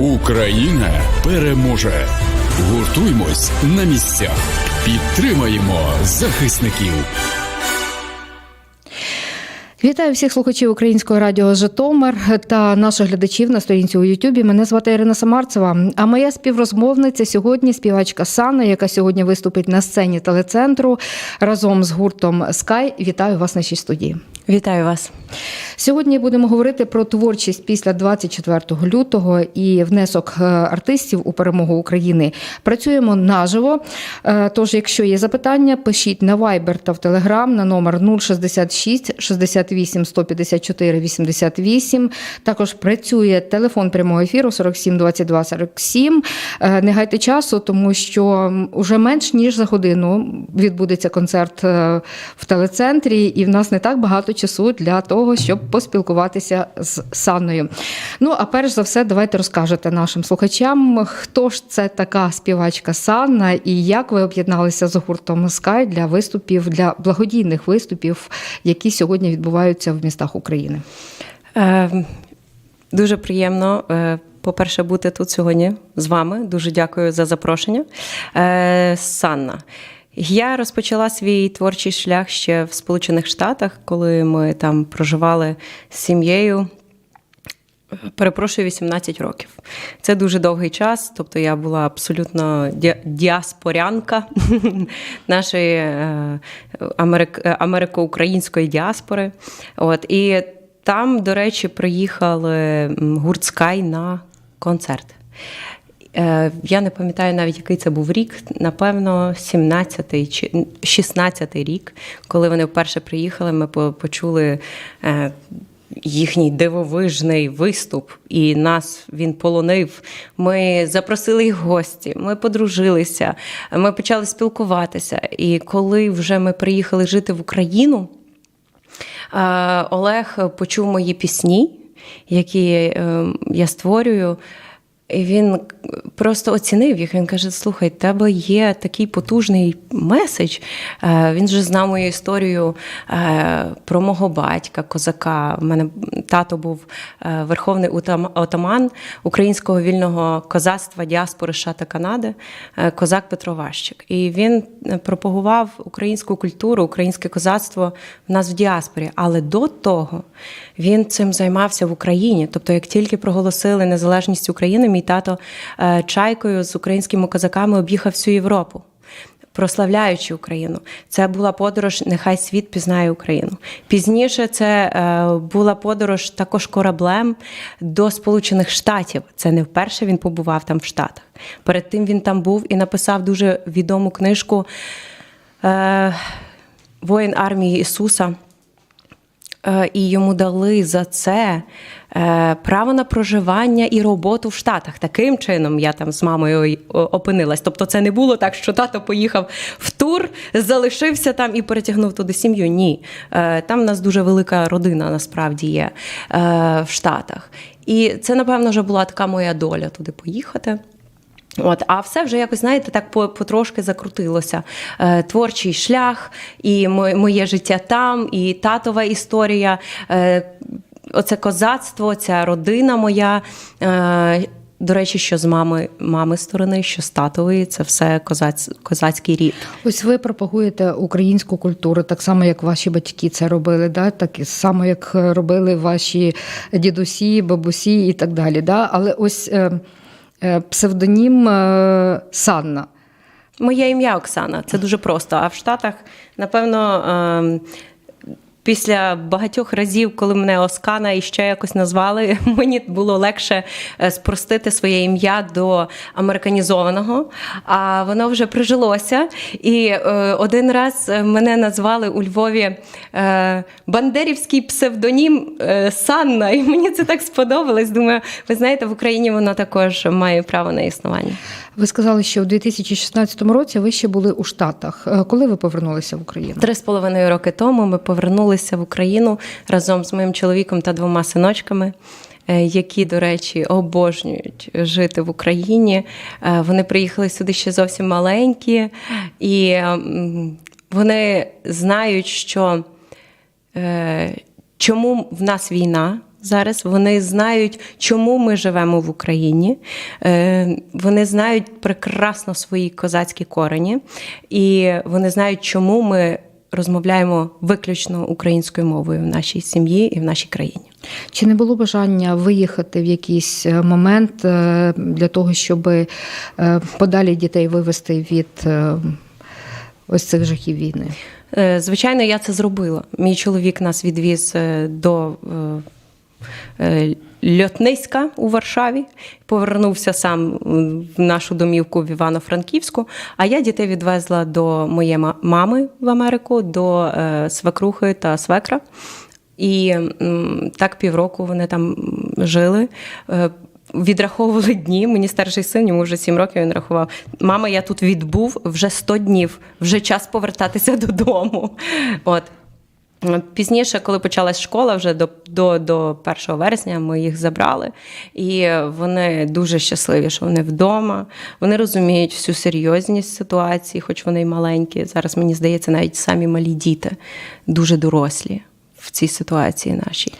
Україна переможе. Гуртуймось на місцях. Підтримаємо захисників. Вітаю всіх слухачів українського радіо Житомир та наших глядачів на сторінці у Ютубі. Мене звати Ірина Самарцева. А моя співрозмовниця сьогодні співачка Сана, яка сьогодні виступить на сцені телецентру разом з гуртом Скай. Вітаю вас на нашій студії. Вітаю вас. Сьогодні будемо говорити про творчість після 24 лютого і внесок е, артистів у перемогу України. Працюємо наживо. Е, Тож, якщо є запитання, пишіть на Viber та в Telegram на номер 066 68 154 88. Також працює телефон прямого ефіру 47 22 47. Е, Не гайте часу, тому що вже менш ніж за годину відбудеться концерт е, в телецентрі, і в нас не так багато часу для того, щоб поспілкуватися з Санною. Ну а перш за все, давайте розкажете нашим слухачам, хто ж це така співачка Санна і як ви об'єдналися з гуртом Скай для виступів, для благодійних виступів, які сьогодні відбуваються в містах України. Е, дуже приємно. е, По-перше, бути тут сьогодні з вами. Дуже дякую за запрошення. Е, Санна. Я розпочала свій творчий шлях ще в Сполучених Штатах, коли ми там проживали з сім'єю. Перепрошую, 18 років. Це дуже довгий час. Тобто я була абсолютно діаспорянка нашої е, е, америко-української діаспори. От і там, до речі, приїхали гурт Скай на концерт. Е, Я не пам'ятаю навіть, який це був рік. Напевно, 17-й чи 16-й рік, коли вони вперше приїхали, ми почули. е, Їхній дивовижний виступ, і нас він полонив. Ми запросили їх гості, ми подружилися, ми почали спілкуватися. І коли вже ми приїхали жити в Україну, е, Олег почув мої пісні, які е, я створюю. І він просто оцінив їх. Він каже: слухай, тебе є такий потужний меседж. Е, Він же знав мою історію е, про мого батька, козака. У мене тато був е, верховний отаман українського вільного козацтва діаспори США та Канади, козак Петро Ващик. І він пропагував українську культуру, українське козацтво в нас в діаспорі. Але до того він цим займався в Україні. Тобто, як тільки проголосили незалежність України, мій тато е, чайкою з українськими козаками об'їхав всю Європу. Прославляючи Україну, це була подорож, нехай світ пізнає Україну. Пізніше це е, була подорож також кораблем до Сполучених Штатів. Це не вперше він побував там в Штатах. Перед тим він там був і написав дуже відому книжку е, Воїн армії Ісуса. І йому дали за це право на проживання і роботу в Штатах. Таким чином я там з мамою опинилась. Тобто, це не було так, що тато поїхав в тур, залишився там і перетягнув туди сім'ю. Ні. Е, Там в нас дуже велика родина насправді є е, в Штатах. І це, напевно, вже була така моя доля туди поїхати. От, а все вже якось, знаєте, так потрошки закрутилося. Е, творчий шлях, і мо- моє життя там, і татова історія. Е, оце козацтво, ця родина моя. Е, до речі, що з мами, мами сторони, що з татової, це все козаць, козацький рід. Ось ви пропагуєте українську культуру, так само як ваші батьки це робили, да? так само як робили ваші дідусі, бабусі і так далі. Да? Але ось е, е, псевдонім е, Санна. Моє ім'я Оксана, це дуже просто. А в Штатах, напевно, ем, після багатьох разів, коли мене Оскана і ще якось назвали, мені було легше е, спростити своє ім'я до американізованого, а воно вже прижилося. І е, один раз е, мене назвали у Львові е, бандерівський псевдонім е, Санна. І мені це так сподобалось. Думаю, ви знаєте, в Україні воно також має право на існування. Ви сказали, що у 2016 році ви ще були у Штатах. Коли ви повернулися в Україну? Три з половиною роки тому ми повернулися в Україну разом з моїм чоловіком та двома синочками. е, Які, до речі, обожнюють жити в Україні. Е, Вони приїхали сюди ще зовсім маленькі, і вони знають, що е, чому в нас війна, зараз. Вони знають, чому ми живемо в Україні. Вони знають прекрасно свої козацькі корені, і вони знають, чому ми розмовляємо виключно українською мовою в нашій сім'ї і в нашій країні. Чи не було бажання виїхати в якийсь е, момент е, для того, щоб е, подалі дітей вивести від ось цих жахів війни? Звичайно, я це зробила. Мій чоловік нас відвіз до Льотниська у Варшаві, повернувся сам в нашу домівку в Івано-Франківську. А я дітей відвезла до моєї мами в Америку, до е, свекрухи та свекра. І так півроку вони там жили. Е, Відраховували дні. Мені старший син, йому вже 7 років він рахував. Мама, я тут відбув вже 100 днів, вже час повертатися додому. От. Пізніше, коли почалась школа, вже до, до, до 1 вересня ми їх забрали, і вони дуже щасливі, що вони вдома. Вони розуміють всю серйозність ситуації, хоч вони й маленькі. Зараз мені здається, навіть самі малі діти дуже дорослі в цій ситуації нашій.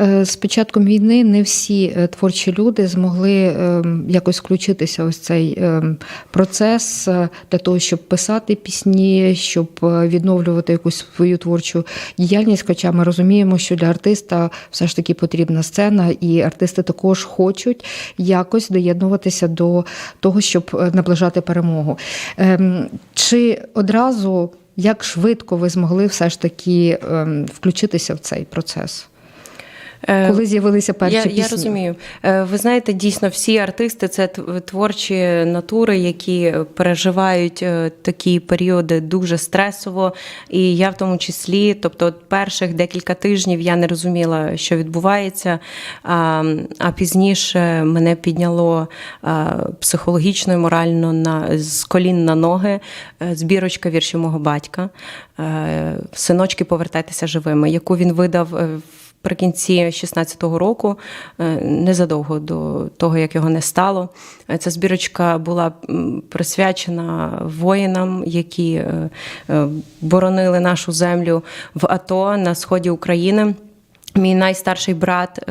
Е, З початком війни не всі е, творчі люди змогли е, якось включитися ось цей е, процес е, для того, щоб писати пісні, щоб відновлювати якусь свою творчу діяльність. Хоча ми розуміємо, що для артиста все ж таки потрібна сцена, і артисти також хочуть якось доєднуватися до того, щоб наближати перемогу. Ем, Чи одразу як швидко ви змогли все ж таки ем, включитися в цей процес? Е, Коли з'явилися перші я, пісні? я розумію. Е, Ви знаєте, дійсно, всі артисти це тв- творчі натури, які переживають е, такі періоди дуже стресово. І я в тому числі, тобто, перших декілька тижнів я не розуміла, що відбувається. А, а пізніше мене підняло психологічно і морально на з колін на ноги збірочка віршів мого батька. Синочки, повертайтеся живими, яку він видав. Наприкінці 16-го року, е, незадовго до того, як його не стало, е, ця збірочка була присвячена воїнам, які е, боронили нашу землю в АТО на сході України. Мій найстарший брат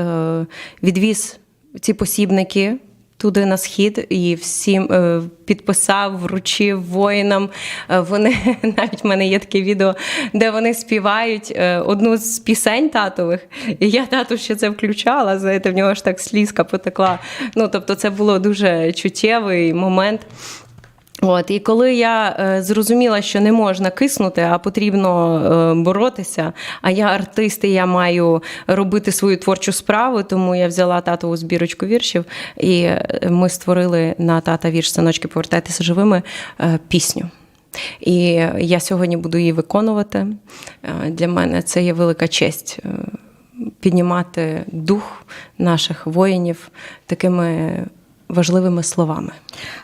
відвіз ці посібники. Туди на схід і всім е, підписав, вручив воїнам. Е, Вони навіть в мене є таке відео, де вони співають е, одну з пісень татових. І я тату ще це включала. Знаєте, в нього ж так слізка потекла. Ну тобто, це було дуже чуттєвий момент. От, і коли я е, зрозуміла, що не можна киснути, а потрібно е, боротися, а я артист, і я маю робити свою творчу справу, тому я взяла татову збірочку віршів, і е, ми створили на тата вірш Синочки повертайтеся живими е, пісню. І я сьогодні буду її виконувати. Е, Для мене це є велика честь. е, Піднімати дух наших воїнів такими важливими словами.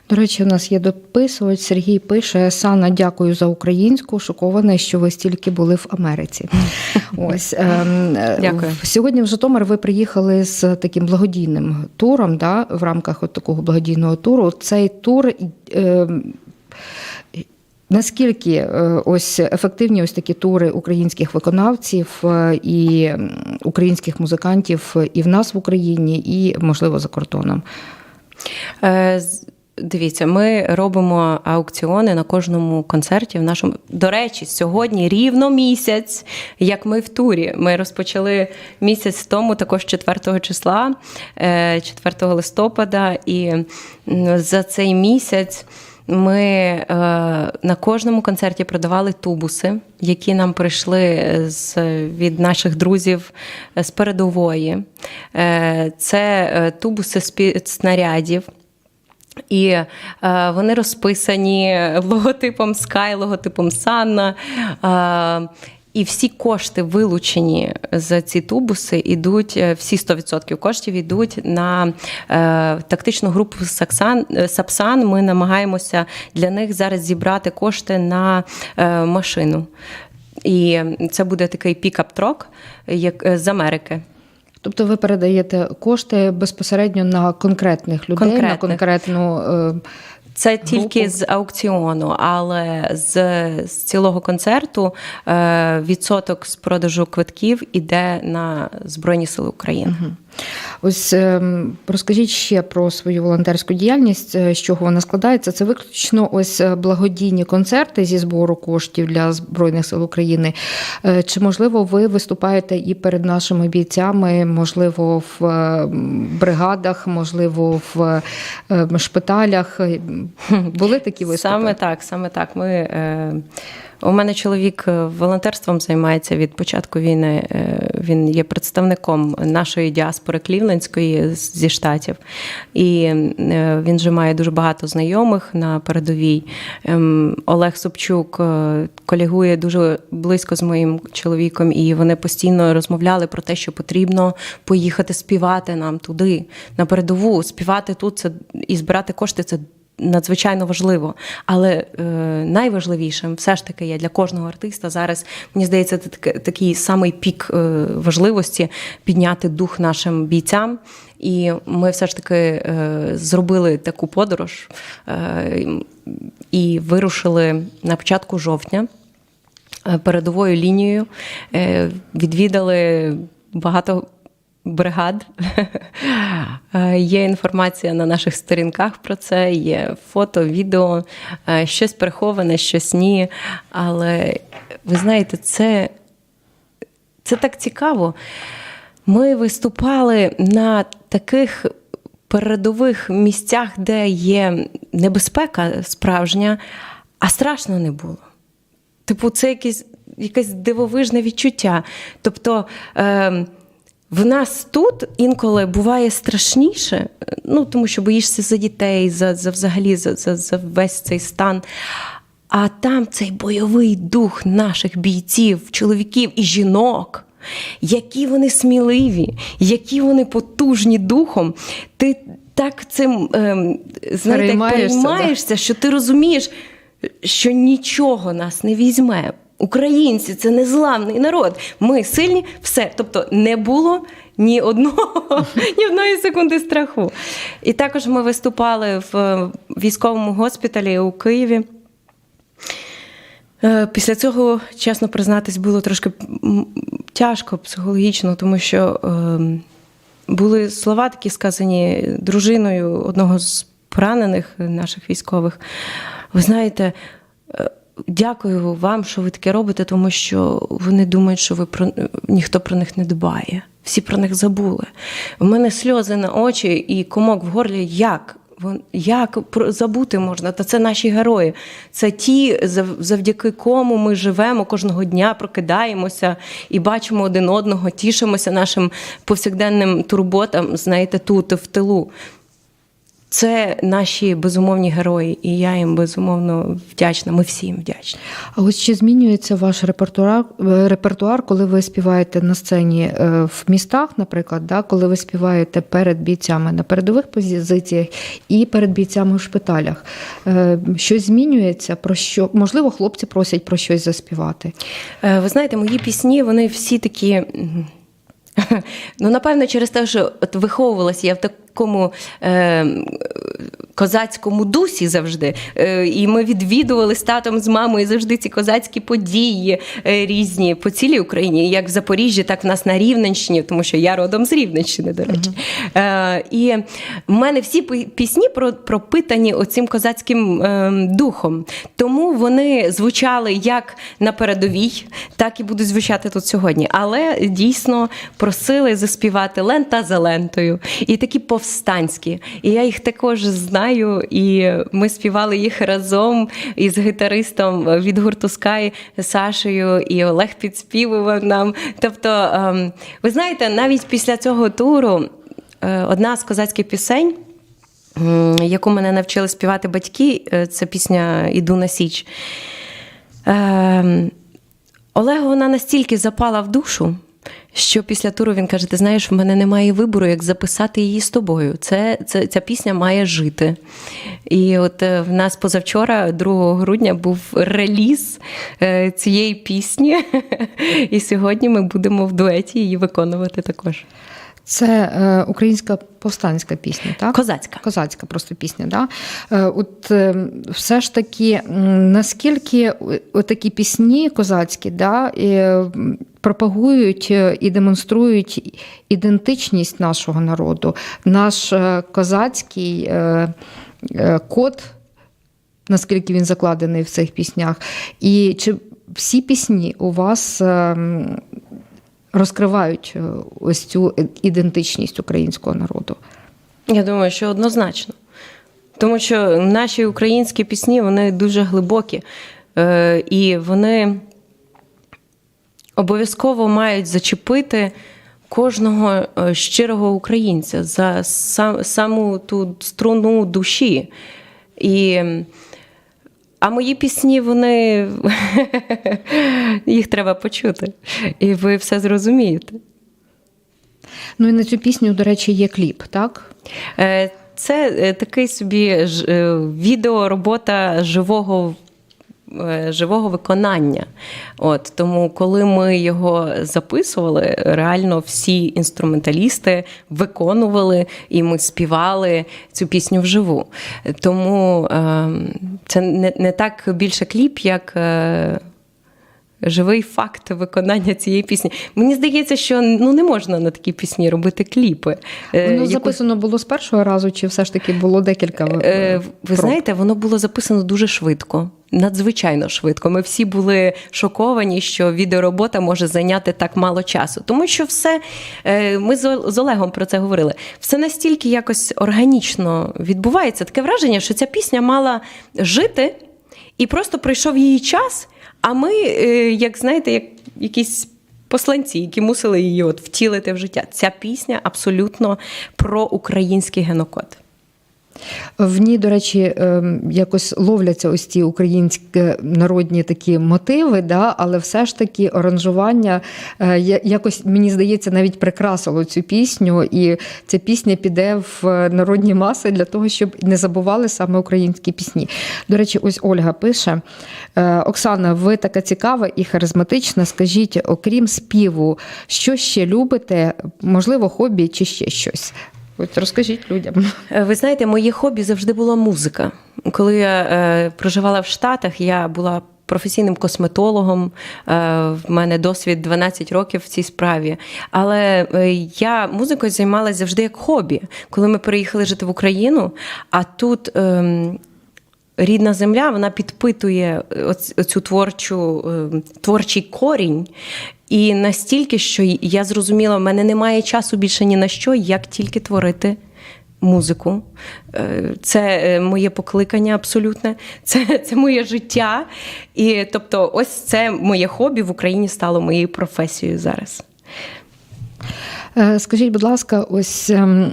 До речі, у нас є дописувач. Сергій пише: Сана, дякую за українську. Шокована, що ви стільки були в Америці. Ось ем, е, Дякую. сьогодні в Житомир ви приїхали з таким благодійним туром. Да, в рамках от такого благодійного туру. Цей тур. ем, Наскільки е, ось ефективні ось такі тури українських виконавців е, і українських музикантів і в нас в Україні, і можливо за кордоном? Е, Дивіться, ми робимо аукціони на кожному концерті. В нашому до речі, сьогодні рівно місяць, як ми в турі. Ми розпочали місяць тому, також 4 числа, е, 4 листопада, і за цей місяць. Ми е, на кожному концерті продавали тубуси, які нам прийшли з, від наших друзів е, з передової. Е, це е, тубуси снарядів. І е, вони розписані логотипом Sky, логотипом Санна. Е, і всі кошти, вилучені за ці тубуси, ідуть, е, всі 100% коштів йдуть на е, тактичну групу Саксан, е, Сапсан. Ми намагаємося для них зараз зібрати кошти на е, машину. І це буде такий пікап-трок як е, з Америки. Тобто ви передаєте кошти безпосередньо на конкретних людей, на конкретну е, Це тільки Групу. з аукціону, але з, з цілого концерту е, відсоток з продажу квитків іде на Збройні Сили України. Ось ем, розкажіть ще про свою волонтерську діяльність, е, з чого вона складається. Це виключно ось е, благодійні концерти зі збору коштів для Збройних сил України. Е, Чи можливо ви виступаєте і перед нашими бійцями, можливо, в бригадах, можливо, в шпиталях? Були такі виступи? Саме так, саме так. Ми, у мене чоловік е, волонтерством займається від початку війни. Е, він є представником нашої діаспори Клівлендської зі штатів. І е, він вже має дуже багато знайомих на передовій. Ем, Олег Собчук колегує дуже близько з моїм чоловіком, і вони постійно розмовляли про те, що потрібно поїхати співати нам туди, на передову. Співати тут це і збирати кошти це надзвичайно важливо. Але е, найважливішим все ж таки є для кожного артиста зараз, мені здається, це так- такий самий пік е, важливості підняти дух нашим бійцям. І ми все ж таки е, зробили таку подорож е, і вирушили на початку жовтня е, передовою лінією, е, відвідали багато бригад. Е, Є інформація на наших сторінках про це, є фото, відео, е, щось приховане, щось ні. Але ви знаєте, це, це так цікаво. Ми виступали на таких передових місцях, де є небезпека справжня, а страшно не було. Типу, це якесь, якесь дивовижне відчуття. Тобто. Е, в нас тут інколи буває страшніше, ну тому що боїшся за дітей, за, за взагалі за, за, за весь цей стан. А там цей бойовий дух наших бійців, чоловіків і жінок, які вони сміливі, які вони потужні духом. Ти так цим ем, знаєте, переймаєшся, що ти розумієш, що нічого нас не візьме. Українці це незламний народ. Ми сильні, все. Тобто не було ні одного, ні одної секунди страху. І також ми виступали в е, військовому госпіталі у Києві. Е, Після цього, чесно признатись, було трошки тяжко психологічно, тому що е, були слова такі сказані дружиною одного з поранених наших військових. Ви знаєте, дякую вам, що ви таке робите, тому що вони думають, що ви про ніхто про них не дбає. Всі про них забули. У мене сльози на очі і комок в горлі. Як? Як забути можна? Та це наші герої. Це ті, зав- завдяки кому ми живемо кожного дня, прокидаємося і бачимо один одного, тішимося нашим повсякденним турботам, знаєте, тут в тилу. Це наші безумовні герої, і я їм безумовно вдячна. Ми всі їм вдячні. А ось чи змінюється ваш репертуар, е, репертуар, коли ви співаєте на сцені е, в містах, наприклад, да, коли ви співаєте перед бійцями на передових позиціях і перед бійцями в шпиталях? Е, Щось змінюється? Про що можливо, хлопці просять про щось заспівати? Ви знаєте, мої пісні, вони всі такі. Ну, напевно, через те, що от виховувалася я в такому е, козацькому дусі завжди. Е, і ми відвідували з татом, з мамою завжди ці козацькі події е, різні по цілій Україні, як в Запоріжжі, так в нас на Рівненщині, тому що я родом з Рівненщини, до речі. Е, і в мене всі пі- пісні про, пропитані оцим козацьким е, духом. Тому вони звучали як на передовій, так і будуть звучати тут сьогодні. Але дійсно просили заспівати лента за лентою. І такі повстанські. І я їх також знаю. І ми співали їх разом із гітаристом від гурту Sky Сашею, і Олег підспівував нам. Тобто, ем, ви знаєте, навіть після цього туру е, одна з козацьких пісень. Яку мене навчили співати батьки, е, це пісня Іду на Січ. Ем, Олегу вона настільки запала в душу, що після туру він каже: Ти знаєш, в мене немає вибору, як записати її з тобою. Це, це, Ця пісня має жити. І от е, в нас позавчора, 2 грудня, був реліз е, цієї пісні. І сьогодні ми будемо в дуеті її виконувати також. Це е, українська повстанська пісня, так? Козацька. Козацька просто пісня. Да? Е, От е, все ж таки, наскільки такі пісні козацькі да, е, пропагують і демонструють ідентичність нашого народу, наш е, козацький е, е, код, наскільки він закладений в цих піснях, і чи всі пісні у вас е, м, розкривають е, ось цю ідентичність українського народу? Я думаю, що однозначно. Тому що наші українські пісні вони дуже глибокі, е, і вони обов'язково мають зачепити кожного е, щирого українця за саму ту струну душі. І, а мої пісні, вони їх треба почути, і ви все зрозумієте. Ну і на цю пісню, до речі, є кліп, так? Е, Це е, такий собі е, відеоробота живого. Е, Живого виконання. От, тому, коли ми його записували, реально всі інструменталісти виконували і ми співали цю пісню вживу. Тому е, це не, не так більше кліп, як е, живий факт виконання цієї пісні. Мені здається, що ну, не можна на такі пісні робити кліпи. Е, Воно яку- записано було з першого разу, чи все ж таки було декілька? Е, Ви проб? знаєте, воно було записано дуже швидко, надзвичайно швидко. Ми всі були шоковані, що відеоробота може зайняти так мало часу. Тому що все, е, ми з Олегом про це говорили, все настільки якось органічно відбувається. Таке враження, що ця пісня мала жити, і просто прийшов її час. А ми, е, як знаєте, як якісь. Посланці, які мусили її от втілити в життя. Ця пісня абсолютно про український генокод. В ній, до речі, ем, якось ловляться ось ці українські народні такі мотиви, да, але все ж таки оранжування е, якось, мені здається, навіть прикрасило цю пісню, і ця пісня піде в народні маси для того, щоб не забували саме українські пісні. До речі, ось Ольга пише: е, Оксана, ви така цікава і харизматична. Скажіть, окрім співу, що ще любите? Можливо, хобі чи ще щось? От розкажіть людям. Е, Ви знаєте, моє хобі завжди була музика. Коли я е, проживала в Штатах, я була професійним косметологом. Е, в мене досвід 12 років в цій справі. Але е, я музикою займалася завжди як хобі. Коли ми переїхали жити в Україну, а тут. Рідна земля вона підпитує оцю творчу, е, творчий корінь. І настільки, що я зрозуміла, в мене немає часу більше ні на що, як тільки творити музику. Е, Це е, моє покликання абсолютне, це, це моє життя. І тобто, ось це моє хобі в Україні стало моєю професією зараз. Е, Скажіть, будь ласка, ось ем,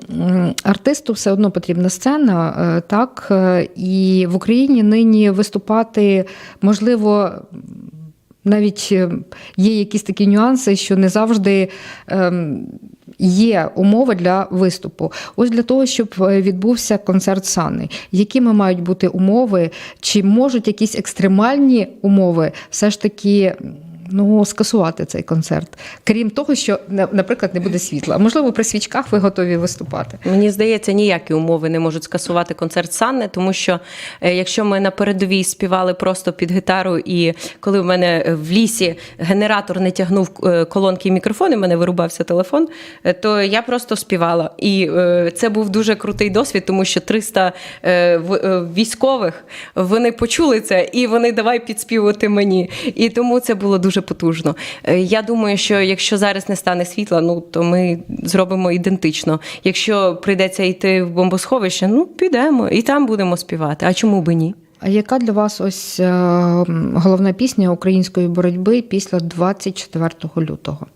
артисту все одно потрібна сцена, е, так? Е, І в Україні нині виступати, можливо, навіть є якісь такі нюанси, що не завжди. ем, Є умови для виступу. Ось для того, щоб відбувся концерт Сани. Якими мають бути умови? Чи можуть якісь екстремальні умови все ж таки ну, скасувати цей концерт? Крім того, що, на- наприклад, не буде світла. Можливо, при свічках ви готові виступати. Мені здається, ніякі умови не можуть скасувати концерт Санни, тому що е, якщо ми на передовій співали просто під гітару, і коли в мене в лісі генератор не тягнув е, колонки і мікрофони, в мене вирубався телефон, е, то я просто співала. І е, це був дуже крутий досвід, тому що 300 е, в- е, військових вони почули це і вони давай підспівувати мені. І тому це було дуже потужно. Е, Я думаю, що якщо зараз не стане світла, ну то ми зробимо ідентично. Якщо прийдеться йти в бомбосховище, ну підемо і там будемо співати. А чому би ні? А яка для вас ось е, головна пісня української боротьби після 24 лютого?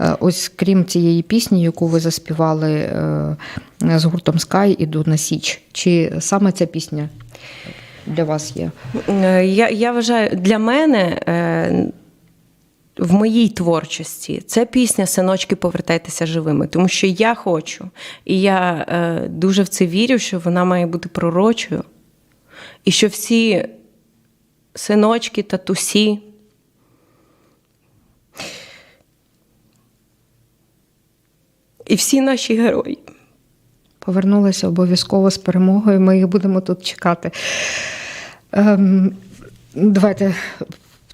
Е, Ось крім цієї пісні, яку ви заспівали з гуртом Sky «Іду на Січ. Чи саме ця пісня для вас є? Я, я вважаю, для мене в моїй творчості це пісня Синочки, повертайтеся живими. Тому що я хочу, і я е, дуже в це вірю, що вона має бути пророчою, і що всі синочки, татусі. і всі наші герої. Повернулися обов'язково з перемогою. Ми їх будемо тут чекати. Ем, давайте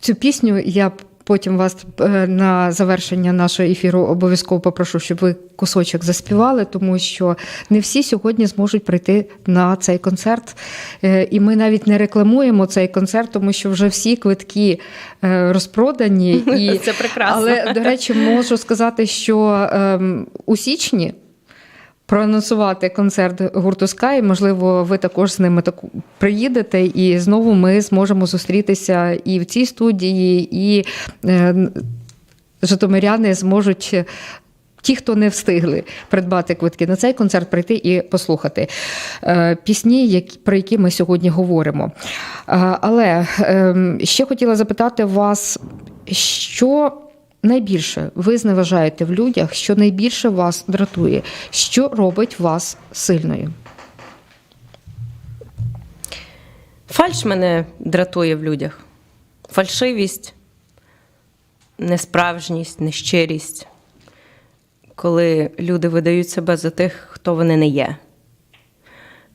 цю пісню я потім вас е, на завершення нашого ефіру обов'язково попрошу, щоб ви кусочок заспівали, тому що не всі сьогодні зможуть прийти на цей концерт. Е, І ми навіть не рекламуємо цей концерт, тому що вже всі квитки е, розпродані. І... Це прекрасно. Але, до речі, можу сказати, що ем, у січні проанонсувати концерт гурту Sky. Можливо, ви також з ними таку приїдете, і знову ми зможемо зустрітися і в цій студії, і е, житомиряни зможуть. Ті, хто не встигли придбати квитки на цей концерт, прийти і послухати е, пісні, про які ми сьогодні говоримо. Е, але е, ще хотіла запитати вас, що найбільше ви зневажаєте в людях, що найбільше вас дратує, що робить вас сильною? Фальш мене дратує в людях. Фальшивість, несправжність, нещирість, коли люди видають себе за тих, хто вони не є.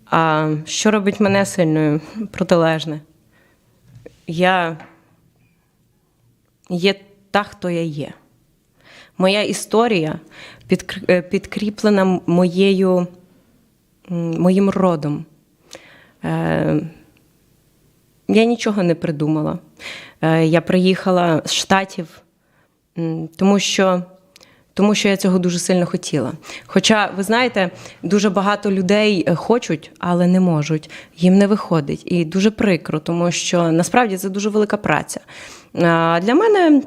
А що робить мене сильною? Протилежне. Я є та, хто я є. Моя історія е, підкріплена моєю, моїм родом. Е, я нічого не придумала. Е, Я приїхала з Штатів, тому що, тому що я цього дуже сильно хотіла. Хоча, ви знаєте, дуже багато людей хочуть, але не можуть. Їм не виходить. І дуже прикро, тому що насправді це дуже велика праця. Для мене,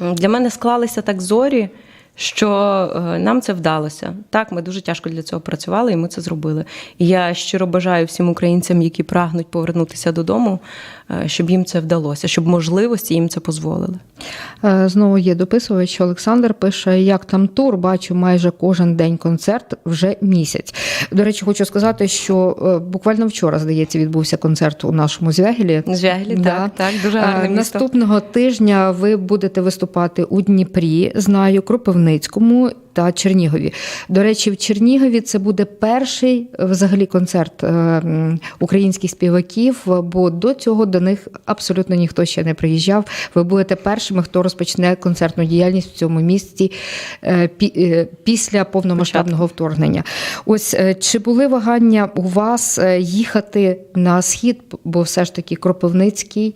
для мене склалися так зорі. Що е, нам це вдалося. Так, ми дуже тяжко для цього працювали, і ми це зробили. І я щиро бажаю всім українцям, які прагнуть повернутися додому, е, щоб їм це вдалося, щоб можливості їм це дозволили. Е, Знову є дописувач Олександр пише: як там тур, бачу майже кожен день концерт вже місяць. До речі, хочу сказати, що буквально вчора, здається, відбувся концерт у нашому звягелі. Звягелі, так, так, дуже гарне місто. Наступного тижня ви будете виступати у Дніпрі, знаю, Кропивницькому та Чернігові. До речі, в Чернігові це буде перший е, взагалі концерт е, українських співаків, бо до цього до них абсолютно ніхто ще не приїжджав. Ви будете першими, хто розпочне концертну діяльність в цьому місті е, пі- після повномасштабного вторгнення. Ось чи були вагання у вас їхати на схід, бо все ж таки Кропивницький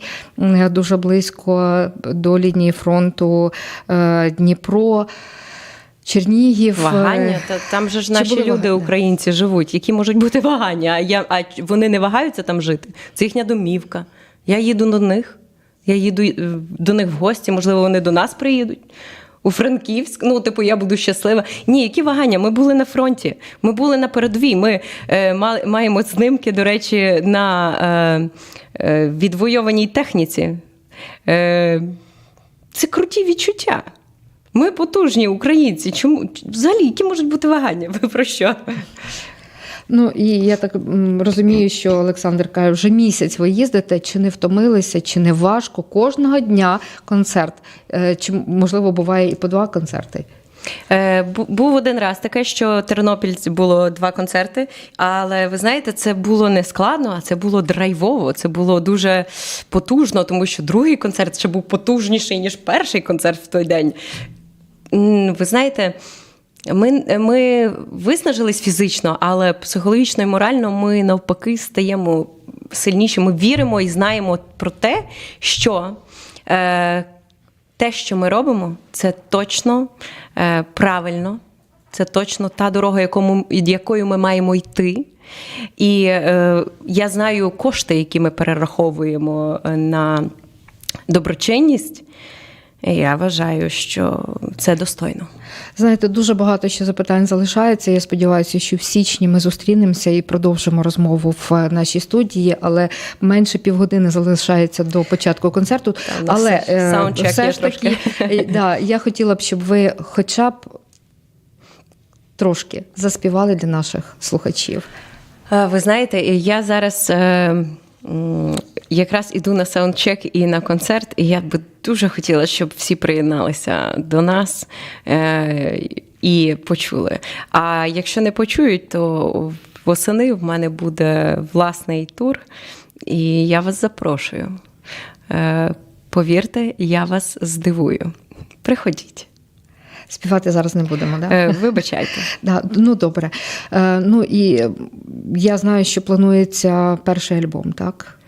дуже близько до лінії фронту, Дніпро. Чернігів е, Вагання, та там же ж Чи наші люди, вагання? українці, живуть. Які можуть бути вагання? А я а вони не вагаються там жити. Це їхня домівка. Я їду до них. Я їду е, до них в гості. Можливо, вони до нас приїдуть. У Франківськ, ну, типу, я буду щаслива. Ні, які вагання? Ми були на фронті, ми були на передовій. Ми е, ма- маємо знимки, до речі, на е, е, відвойованій техніці. Е, це круті відчуття. Ми потужні українці. Чому взагалі які можуть бути вагання? Ви про що? Ну і я так розумію, що Олександр каже, вже місяць ви їздите, чи не втомилися, чи не важко. Кожного дня концерт. Е, Чи можливо буває і по два концерти? Е, був один раз таке, що Тернопіль було два концерти, але ви знаєте, це було не складно, а це було драйвово. Це було дуже потужно, тому що другий концерт ще був потужніший, ніж перший концерт в той день. Ви знаєте. Ми, ми виснажились фізично, але психологічно і морально ми навпаки стаємо сильніші. Ми віримо і знаємо про те, що е, те, що ми робимо, це точно е, правильно, це точно та дорога, якому, якою ми маємо йти. І е, я знаю кошти, які ми перераховуємо е, на доброчинність. І я вважаю, що це достойно. Знаєте, дуже багато ще запитань залишається. Я сподіваюся, що в січні ми зустрінемося і продовжимо розмову в е, нашій студії, але менше півгодини залишається до початку концерту. Та, але е, все ж таки, е, да, я хотіла б, щоб ви хоча б трошки заспівали для наших слухачів. Е, Ви знаєте, я зараз е, якраз іду на саундчек і на концерт, і я би дуже хотіла, щоб всі приєдналися до нас. Е, і почули. А якщо не почують, то восени в мене буде власний тур, і я вас запрошую. Е, Повірте, я вас здивую. Приходіть. Співати зараз не будемо, да? Е, Вибачайте. Да, ну добре. Е, ну і я знаю, що планується перший альбом, так?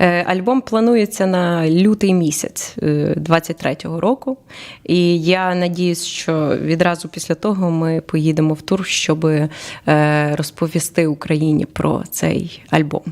Е, Альбом планується на лютий місяць е, 23-го року. І я надіюсь, що відразу після того ми поїдемо в тур, щоб е, розповісти Україні про цей альбом.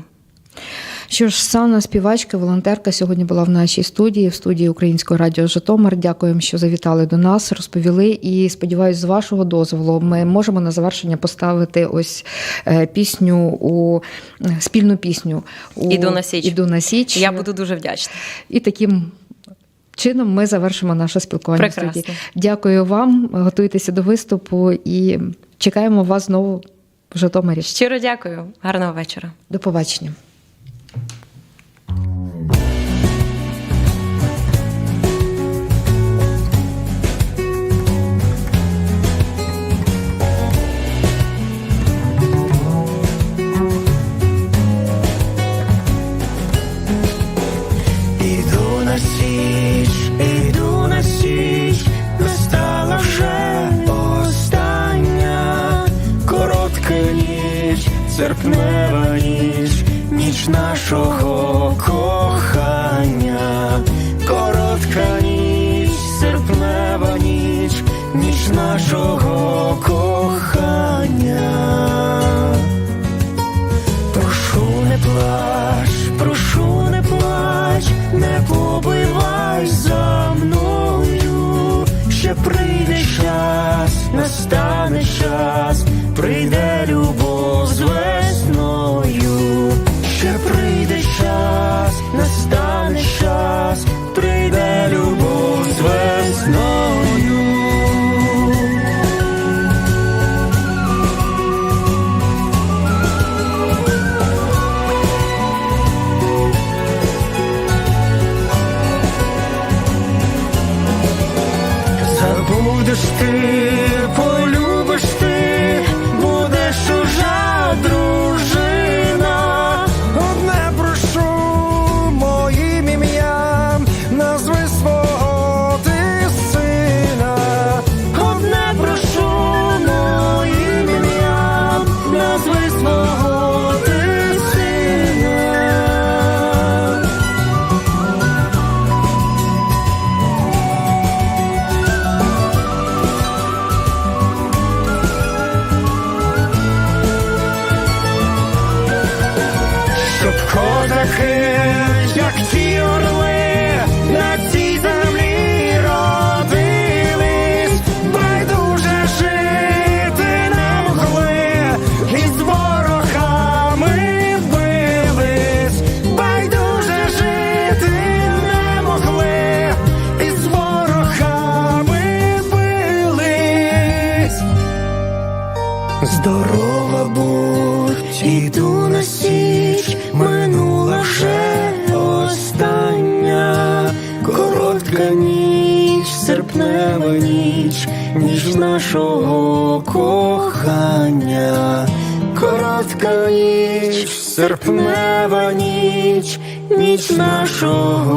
Що ж, Санна, співачка, волонтерка, сьогодні була в нашій студії, в студії Українського радіо Житомир. Дякуємо, що завітали до нас, розповіли. І сподіваюся, з вашого дозволу ми можемо на завершення поставити ось е, пісню у е, спільну пісню у «Іду на Січ». «Іду на Січ. Я буду дуже вдячна. І таким чином ми завершимо наше спілкування. в Прекрасно. студії. Дякую вам. Готуйтеся до виступу і чекаємо вас знову в Житомирі. Щиро дякую. Гарного вечора. До побачення. Серпнева ніч, ніч нашого кохання, коротка ніч, серпнева ніч, ніч нашого кохання. Прошу не плач, прошу не плач, не побивай за мною, ще прийде час, настане час, прийде Забудеш ти, ніч, ніч нашого кохання.